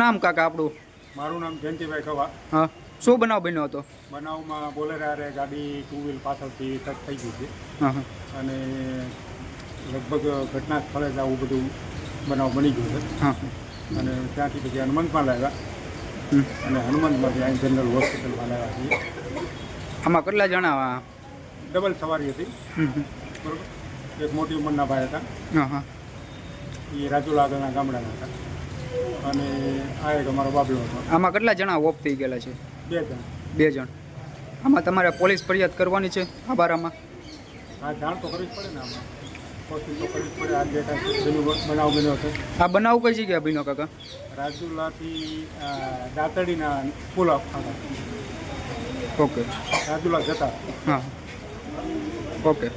નામ કાકા આપણું. મારું નામ જયંતિભાઈ ખવા. હા. શું બનાવ બન્યો હતો? બનાવમાં બોલેરારે ગાડી ટુ વ્હીલ પાછળથી ટચ થઈ ગઈ છે અને લગભગ ઘટના સ્થળે જ આવું બધું બનાવ બની ગયું છે. હા. અને ત્યાંથી પછી હનુમંતમાં લાવ્યા. અને હનુમંતમાંથી અહીં જનરલ હોસ્પિટલમાં લાવ્યા છીએ. આમાં કેટલા જણા? ડબલ સવારી હતી. બરોબર? એક મોટી ઉંમરના ભાઈ હતા. હા હા. એ રાજુલા આગળના ગામડાના હતા. અને આ એક અમારો બાબલો હતો. આમાં કેટલા જણા ઓફ થઈ ગયેલા છે? બે જણ. બે જણ. આમાં તમારે પોલીસ ફરિયાદ કરવાની છે આ બારામાં હા જાણ તો કરવી જ પડે ને આમાં. આ બનાવ બન્યો આ બનાવ કઈ જગ્યા અભિનો કાકા? રાજુલાથી દાતડીના પુલ ઓકે. રાજુલા જતા. હા. ઓકે.